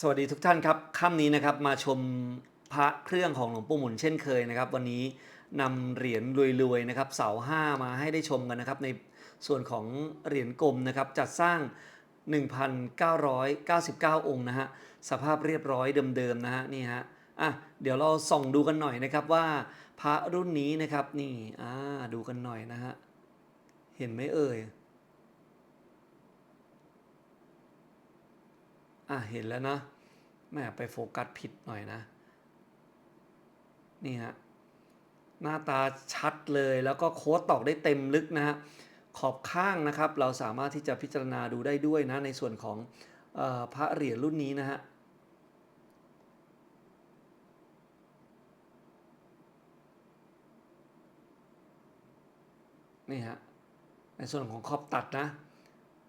สวัสดีทุกท่านครับค่ำนี้นะครับมาชมพระเครื่องของหลวงปู่หมุนเช่นเคยนะครับ วันนี้นำเหรียญรวยๆนะครับเสาห้ามาให้ได้ชมกันนะครับ ในส่วนของเหรียญกลมนะครับจัดสร้าง 1,999 องค์นะฮะสภาพเรียบร้อยเดิมๆนะฮะนี่ฮะอะเดี๋ยวเราส่องดูกันหน่อยนะครับว่าพระรุ่นนี้นะครับนี่อ่าดูกันหน่อยนะฮะเห็นไหมเอ่ย อะเห็นแล้วนะแม่ไปโฟกัสผิดหน่อยนะ นี่ฮะหน้าตาชัดเลยแล้วก็โค้ดตอกได้เต็มลึกนะฮะขอบข้างนะครับ เราสามารถที่จะพิจารณาดูได้ด้วยนะ ในส่วนของออพระเหรียญรุ่นนี้นะฮะนี่ฮะในส่วนของขอบตัดนะ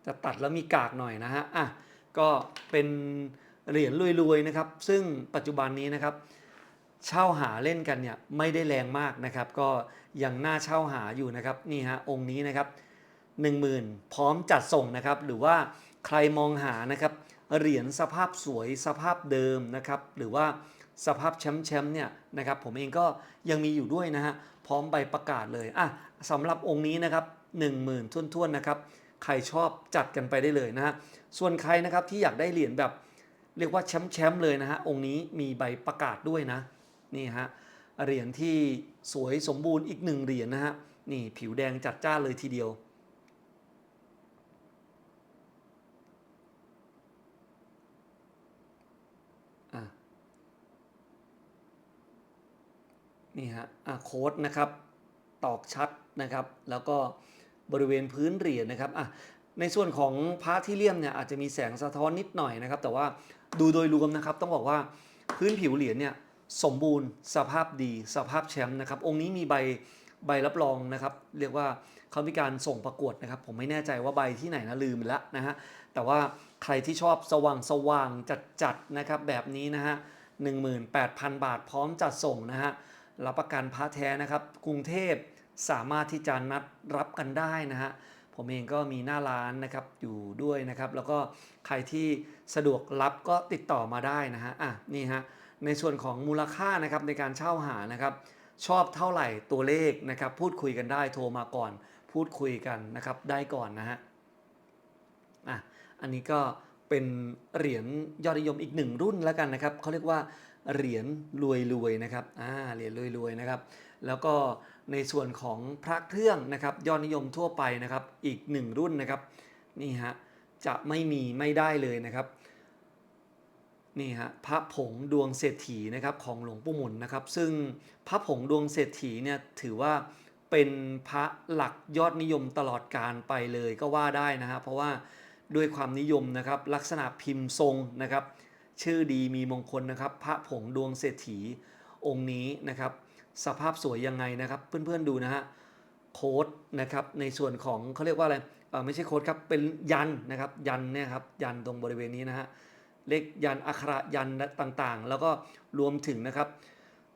จะตัดแล้วมีกากหน่อยนะฮะอะ ก็เป็นเหรียญรวยๆนะครับซึ่งปัจจุบันนี้นะครับ เช่าหาเล่นกันเนี่ยไม่ได้แรงมากนะครับ ก็ยังน่าเช่าหาอยู่นะครับนี่ฮะองค์นี้นะครับ10,000 พร้อมจัดส่งนะครับ หรือว่าใครมองหานะครับเหรียญสภาพสวยสภาพเดิมนะครับ หรือว่าสภาพแชมป์ๆเนี่ยนะครับผมเองก็ยังมีอยู่ด้วยนะฮะพร้อมใบประกาศเลยอะสำหรับองค์นี้นะครับ 10,000 ทุ่นๆนะครับ ใครชอบจัดกันไปได้เลยนะฮะ ส่วนใครนะครับที่อยากได้เหรียญแบบเรียกว่าแชมป์แชมป์เลยนะฮะ องค์นี้มีใบประกาศด้วยนะ นี่ฮะ เหรียญที่สวยสมบูรณ์อีกหนึ่งเหรียญนะฮะ นี่ผิวแดงจัดจ้านเลยทีเดียวนี่ฮะโค้ดนะครับ ตอกชัดนะครับ แล้วก็ บริเวณพื้นเหรียญนะครับอะในส่วนของพระที่เลี่ยมเนี่ยอาจจะมีแสงสะท้อนนิดหน่อยนะครับ แต่ว่าดูโดยรวมนะครับ ต้องบอกว่าพื้นผิวเหรียญเนี่ยสมบูรณ์สภาพดีสภาพแชมป์นะครับ องค์นี้มีใบใบรับรองนะครับ เรียกว่าเขามีการส่งประกวดนะครับ ผมไม่แน่ใจว่าใบที่ไหนนะลืมไปแล้วนะฮะแต่ว่าใครที่ชอบสว่างสว่างจัดจัดนะครับแบบนี้นะฮะ18,000 บาทพร้อมจัดส่งนะฮะรับประกันพระแท้นะครับ กรุงเทพ สามารถที่จะนัดรับกันได้นะฮะผมเองก็มีหน้าร้านนะครับอยู่ด้วยนะครับ แล้วก็ใครที่สะดวกรับก็ติดต่อมาได้นะฮะอะนี่ฮะในส่วนของมูลค่านะครับในการเช่าหานะครับ ชอบเท่าไหร่ตัวเลขนะครับ พูดคุยกันได้โทรมาก่อน พูดคุยกันนะครับได้ก่อนนะฮะอะอันนี้ก็เป็นเหรียญยอดนิยมอีกหนึ่งรุ่นแล้วกันนะครับเขาเรียกว่า เหรียญรวยรวยๆนะครับอ่าเหรียญรวยรวยๆนะครับ แล้วก็ในส่วนของพระเครื่องนะครับ ยอดนิยมทั่วไปนะครับ อีกหนึ่งรุ่นนะครับ นี่ฮะจะไม่มีไม่ได้เลยนะครับนี่ฮะพระผงดวงเศรษฐีนะครับของหลวงปู่หมุนนะครับ ซึ่งพระผงดวงเศรษฐีเนี่ยถือว่าเป็นพระหลักยอดนิยมตลอดการไปเลยก็ว่าได้นะฮะเพราะว่าด้วยความนิยมนะครับลักษณะพิมพ์ทรงนะครับ ชื่อดีมีมงคลนะครับ พระผงดวงเศรษฐีองค์นี้นะครับ สภาพสวยยังไงนะครับ เพื่อนๆดูนะฮะโค้ดนะครับในส่วนของเขาเรียกว่าอะไรไม่ใช่โค้ดครับเป็นยันนะครับยันเนี่ยครับยันตรงบริเวณนี้นะฮะเลขยันอักขระยันต่างๆ แล้วก็รวมถึงนะครับ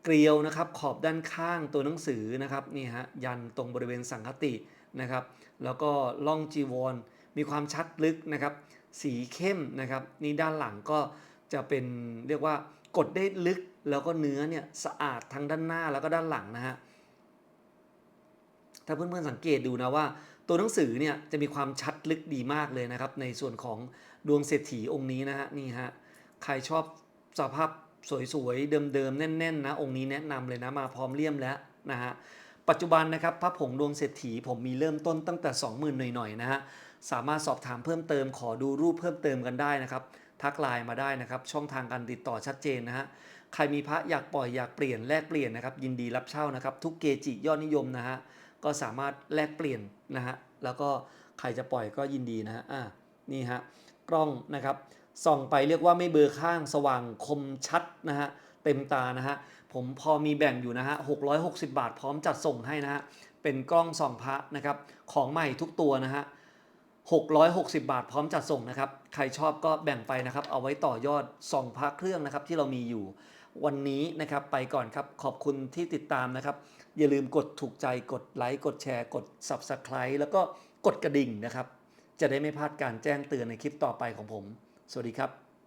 เกลียวนะครับขอบด้านข้างตัวหนังสือนะครับนี่ฮะยันตรงบริเวณสังคตินะครับ แล้วก็ล่องจีวร มีความชัดลึกนะครับ สีเข้มนะครับ นี่ด้านหลังก็ จะเป็นเรียกว่ากดได้ลึกแล้วก็เนื้อเนี่ยสะอาดทั้งด้านหน้าแล้วก็ด้านหลังนะฮะถ้าเพื่อนๆสังเกตดูนะว่า ตัวหนังสือเนี่ยจะมีความชัดลึกดีมากเลยนะครับ ในส่วนของดวงเศรษฐีองค์นี้นะฮะนี่ฮะใครชอบสภาพสวยๆเดิมๆแน่นๆนะองค์นี้แนะนำเลยนะมาพร้อมเลี่ยมแล้วนะฮะปัจจุบันนะครับพระผงดวงเศรษฐีผมมีเริ่มต้นตั้งแต่ 20,000หน่อยๆนะฮะสามารถสอบถามเพิ่มเติมขอดูรูปเพิ่มเติมกันได้นะครับ ทักไลน์มาได้นะครับ ช่องทางการติดต่อชัดเจนนะฮะใครมีพระอยากปล่อยอยากเปลี่ยนแลกเปลี่ยนนะครับ ยินดีรับเช่านะครับ ทุกเกจิยอดนิยมนะฮะก็สามารถแลกเปลี่ยนนะฮะแล้วก็ใครจะปล่อยก็ยินดีนะฮะอ่านี่ฮะกล้องนะครับส่องไปเรียกว่าไม่เบลอข้างสว่างคมชัดนะฮะเต็มตานะฮะผมพอมีแบ่งอยู่นะฮะ660 บาทพร้อมจัดส่งให้นะฮะเป็นกล้องส่องพระนะครับของใหม่ทุกตัวนะฮะ 660 บาทพร้อมจัดส่งนะครับ ใครชอบก็แบ่งไปนะครับ เอาไว้ต่อยอดส่องพระเครื่องนะครับที่เรามีอยู่ วันนี้นะครับไปก่อนครับ ขอบคุณที่ติดตามนะครับ อย่าลืมกดถูกใจกดไลค์กดแชร์กด Subscribe แล้วก็กดกระดิ่งนะครับ จะได้ไม่พลาดการแจ้งเตือนในคลิปต่อไปของผม สวัสดีครับ